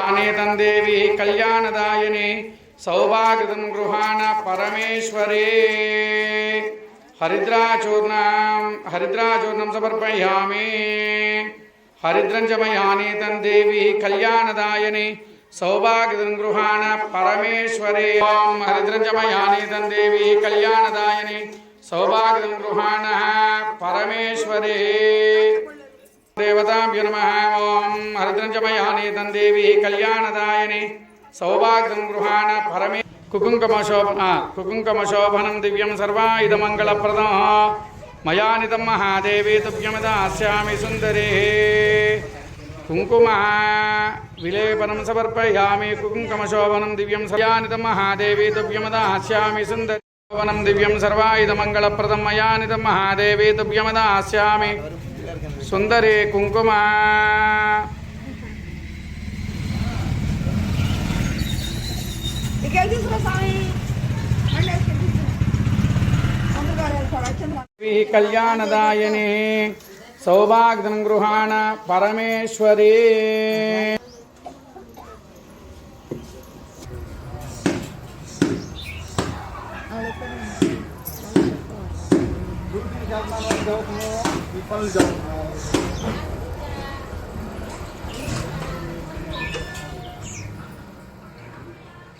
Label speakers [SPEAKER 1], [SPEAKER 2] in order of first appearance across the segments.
[SPEAKER 1] ఆనేతం దేవి కళ్యాణదాయని సౌభాగ్యం గృహాణ పరమేశ్వరే. హరిద్రాచూర్ణం హరిద్రాచూర్ణం సమర్పయామి. హరిద్రం చ దేవి కళ్యాణదాయని సౌభాగ్యం గృహాణ పరమేశ్వరే. ఓం హరిద్రం దేవి కళ్యాణదాయని సౌభాగ్యం గృహాణ పరమేశ్వరే. దేవతాభ్యో నమ ఓం హరిద్రంజమయానేతం దేవి కళ్యాణదాయని సౌభాగ్యం గృహాణ పరమే కుకుంకమశోభ కుకుంకమశోభనం దివ్యం సర్వాయుధమంగళప్రదం మయానితం మహాదేవి తుభ్యమదాస్యామి సుందరే కుంకుమ విలేపనం సమర్పయామి కుకుంకమశోభనం దివ్యం సర్యానితం మహాదేవి తుభ్యమదాస్యామి సుందరి శోభనం దివ్యం సర్వాయుధమంగళప్రదం మయానితం మహాదేవి తుభ్యమదాస్యామి సుందరి కుంకుమ. కళ్యాణదాయని సౌభాగ్యం గృహాణ పరమేశ్వరి.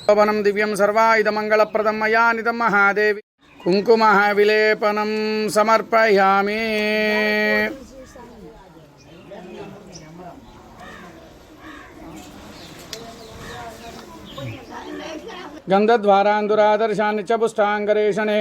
[SPEAKER 1] శోభనం దివ్యం సర్వాయుధమంగళప్రదం మయానితం మహాదేవి కుంకుమ విలేపనం సమర్పయామి గంధద్వారాందురాదర్శాన్ని చ పుష్టాంగరేషణే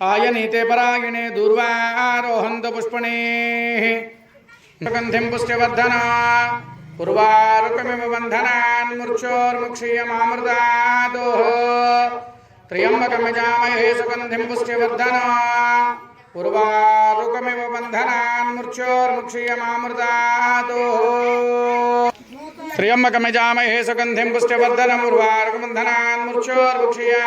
[SPEAKER 1] आयनीते परायणे दूर्वारोहन्त पुष्पणे। गन्धिं पुष्टवर्धना। पूर्वारुकमिव बन्धनान् मूर्छोर्मुक्षीयमामृतादोः त्र्यम्बकमिजामहे सुगन्धिं पुष्टिवर्धना। पूर्वारुकमिव बन्धनान् मूर्छोर्मुक्षीयमामृतादोः त्र्यम्बकमिजामहे सुगन्धिं पुष्टिवर्धनमुर्वारुकबन्धनान् मूर्छोर्मुक्षीया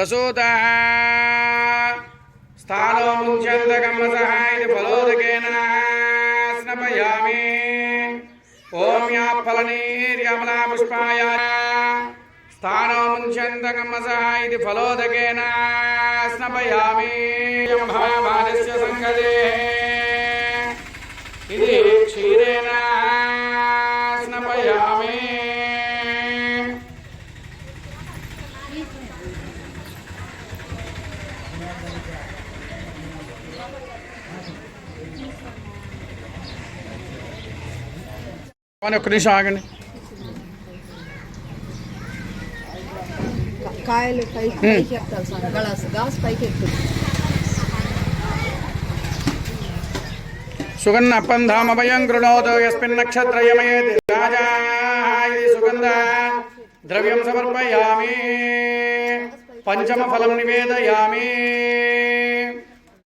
[SPEAKER 1] ప్రసూత. స్థానో ముంచందకమ్మ సహాయ ఫలోదకేన స్నపయామి. ఓం యా ఫలనీర్యమలా పుష్పాయ. స్థానో ముంచందకమ్మ సహాయ ఫలోదకేన స్నపయామి. భావాదస్య సంగదే ఇది క్షీరేణ. ఒక్క నిమిషం ఆగండి
[SPEAKER 2] కాయలు పైకి పైకి ఎత్తాలి స్వామి గలాస్ గాస్ పైకి ఎక్కుతుంది
[SPEAKER 1] సుగన్న అప్పంధామభయం గృణోతో యస్మిన్ నక్షత్రయమయేతి రాజా ఇది సుగంధ ద్రవ్యం సమర్పయామి పంచమ ఫలం నివేదయామి.